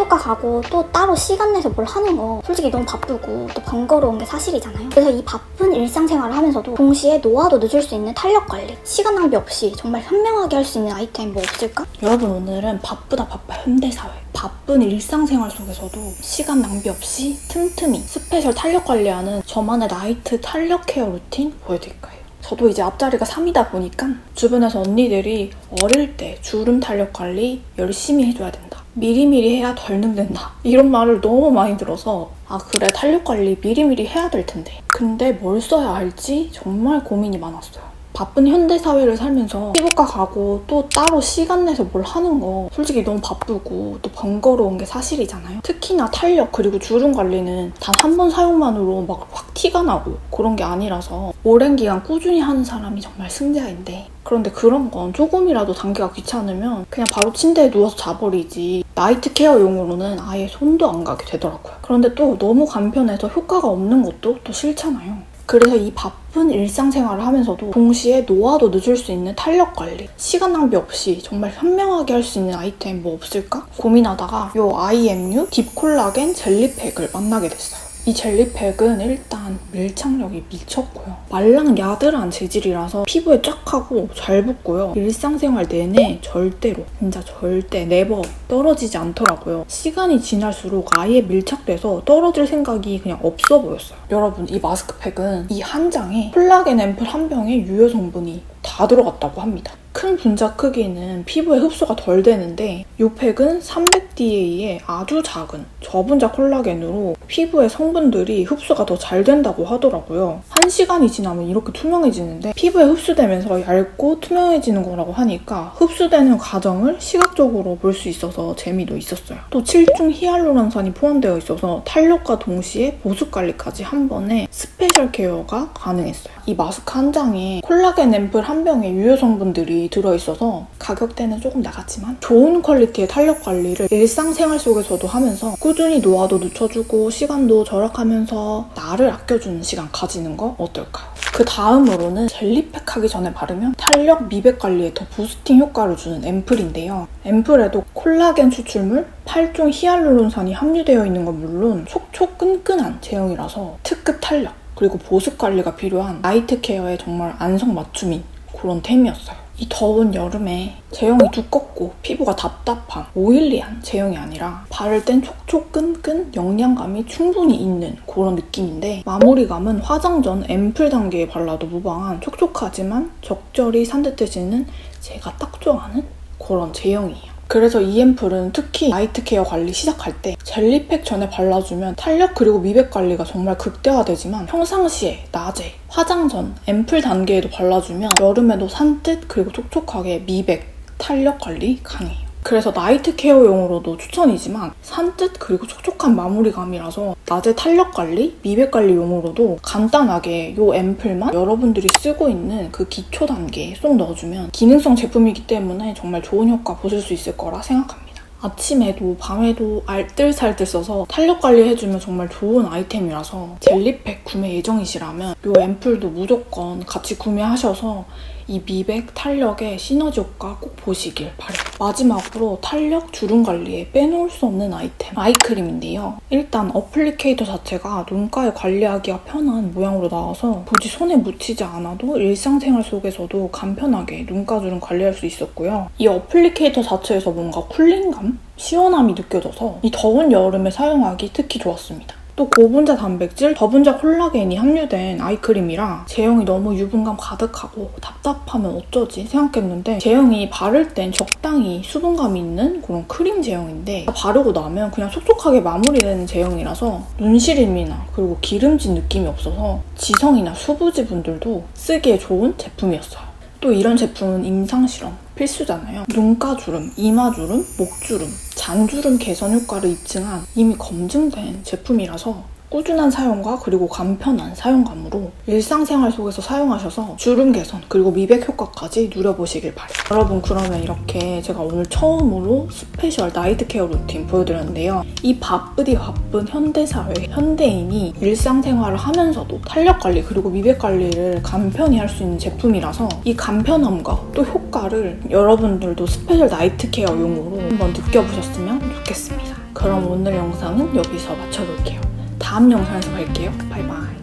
피부과 가고 또 따로 시간 내서 뭘 하는 거 솔직히 너무 바쁘고 또 번거로운 게 사실이잖아요. 그래서 이 바쁜 일상생활을 하면서도 동시에 노화도 늦을 수 있는 탄력 관리, 시간 낭비 없이 정말 현명하게 할 수 있는 아이템 뭐 없을까? 여러분 오늘은 바쁘다 바빠 현대사회 바쁜 일상생활 속에서도 시간 낭비 없이 틈틈이 스페셜 탄력 관리하는 저만의 나이트 탄력 케어 루틴 보여드릴 거예요. 저도 이제 앞자리가 3이다 보니까 주변에서 언니들이 어릴 때 주름 탄력 관리 열심히 해줘야 된다. 미리미리 해야 덜 늙는다. 이런 말을 너무 많이 들어서 아 그래 탄력 관리 미리미리 해야 될 텐데. 근데 뭘 써야 할지 정말 고민이 많았어요. 바쁜 현대 사회를 살면서 피부과 가고 또 따로 시간 내서 뭘 하는 거 솔직히 너무 바쁘고 또 번거로운 게 사실이잖아요. 특히나 탄력 그리고 주름 관리는 단 한 번 사용만으로 막 확 티가 나고 그런 게 아니라서 오랜 기간 꾸준히 하는 사람이 정말 승자인데 그런데 그런 건 조금이라도 단계가 귀찮으면 그냥 바로 침대에 누워서 자버리지 나이트 케어용으로는 아예 손도 안 가게 되더라고요. 그런데 또 너무 간편해서 효과가 없는 것도 또 싫잖아요. 그래서 이 바쁜 일상생활을 하면서도 동시에 노화도 늦을 수 있는 탄력 관리, 시간 낭비 없이 정말 현명하게 할 수 있는 아이템 뭐 없을까? 고민하다가 요 IMU 딥콜라겐 젤리팩을 만나게 됐어요. 이 젤리팩은 일단 밀착력이 미쳤고요. 말랑 야들한 재질이라서 피부에 쫙 하고 잘 붙고요. 일상생활 내내 절대로, 진짜 절대, 네버 떨어지지 않더라고요. 시간이 지날수록 아예 밀착돼서 떨어질 생각이 그냥 없어 보였어요. 여러분, 이 마스크팩은 이 한 장에 콜라겐 앰플 한 병에 유효 성분이 다 들어갔다고 합니다. 큰 분자 크기는 피부에 흡수가 덜 되는데 이 팩은 300DA의 아주 작은 저분자 콜라겐으로 피부의 성분들이 흡수가 더 잘 된다고 하더라고요. 한 시간이 지나면 이렇게 투명해지는데 피부에 흡수되면서 얇고 투명해지는 거라고 하니까 흡수되는 과정을 시각적으로 볼 수 있어서 재미도 있었어요. 또 7중 히알루론산이 포함되어 있어서 탄력과 동시에 보습 관리까지 한 번에 스페셜 케어가 가능했어요. 이 마스크 한 장에 콜라겐 앰플 한 병에 유효 성분들이 들어있어서 가격대는 조금 나갔지만 좋은 퀄리티의 탄력 관리를 일상생활 속에서도 하면서 꾸준히 노화도 늦춰주고 시간도 절약하면서 나를 아껴주는 시간 가지는 거 어떨까요? 그 다음으로는 젤리팩 하기 전에 바르면 탄력 미백 관리에 더 부스팅 효과를 주는 앰플인데요. 앰플에도 콜라겐 추출물, 8종 히알루론산이 함유되어 있는 건 물론 촉촉끈끈한 제형이라서 특급 탄력 그리고 보습 관리가 필요한 나이트 케어에 정말 안성맞춤인 그런 템이었어요. 이 더운 여름에 제형이 두껍고 피부가 답답한 오일리한 제형이 아니라 바를 땐 촉촉끈끈 영양감이 충분히 있는 그런 느낌인데 마무리감은 화장 전 앰플 단계에 발라도 무방한 촉촉하지만 적절히 산뜻해지는 제가 딱 좋아하는 그런 제형이에요. 그래서 이 앰플은 특히 나이트 케어 관리 시작할 때 젤리팩 전에 발라주면 탄력 그리고 미백 관리가 정말 극대화되지만 평상시에 낮에 화장 전 앰플 단계에도 발라주면 여름에도 산뜻 그리고 촉촉하게 미백 탄력 관리 가능해요. 그래서 나이트 케어용으로도 추천이지만 산뜻 그리고 촉촉한 마무리감이라서 낮에 탄력 관리, 미백 관리 용으로도 간단하게 이 앰플만 여러분들이 쓰고 있는 그 기초 단계에 쏙 넣어주면 기능성 제품이기 때문에 정말 좋은 효과 보실 수 있을 거라 생각합니다. 아침에도 밤에도 알뜰살뜰 써서 탄력 관리해주면 정말 좋은 아이템이라서 젤리팩 구매 예정이시라면 이 앰플도 무조건 같이 구매하셔서 이 미백, 탄력의 시너지 효과 꼭 보시길 바래요. 마지막으로 탄력 주름 관리에 빼놓을 수 없는 아이템 아이크림인데요. 일단 어플리케이터 자체가 눈가에 관리하기가 편한 모양으로 나와서 굳이 손에 묻히지 않아도 일상생활 속에서도 간편하게 눈가 주름 관리할 수 있었고요. 이 어플리케이터 자체에서 뭔가 쿨링감? 시원함이 느껴져서 이 더운 여름에 사용하기 특히 좋았습니다. 또 고분자 단백질, 저분자 콜라겐이 함유된 아이크림이라 제형이 너무 유분감 가득하고 답답하면 어쩌지 생각했는데 제형이 바를 땐 적당히 수분감이 있는 그런 크림 제형인데 바르고 나면 그냥 촉촉하게 마무리되는 제형이라서 눈시림이나 그리고 기름진 느낌이 없어서 지성이나 수부지 분들도 쓰기에 좋은 제품이었어요. 또 이런 제품은 임상실험 필수잖아요. 눈가주름, 이마주름, 목주름, 잔주름 개선 효과를 입증한 이미 검증된 제품이라서 꾸준한 사용과 그리고 간편한 사용감으로 일상생활 속에서 사용하셔서 주름 개선 그리고 미백 효과까지 누려보시길 바래요. 여러분 그러면 이렇게 제가 오늘 처음으로 스페셜 나이트 케어 루틴 보여드렸는데요. 이 바쁘디 바쁜 현대사회 현대인이 일상생활을 하면서도 탄력 관리 그리고 미백 관리를 간편히 할 수 있는 제품이라서 이 간편함과 또 효과를 여러분들도 스페셜 나이트 케어 용으로 한번 느껴보셨으면 좋겠습니다. 그럼 오늘 영상은 여기서 마쳐볼게요. 다음 영상에서 뵐게요. 바이바이.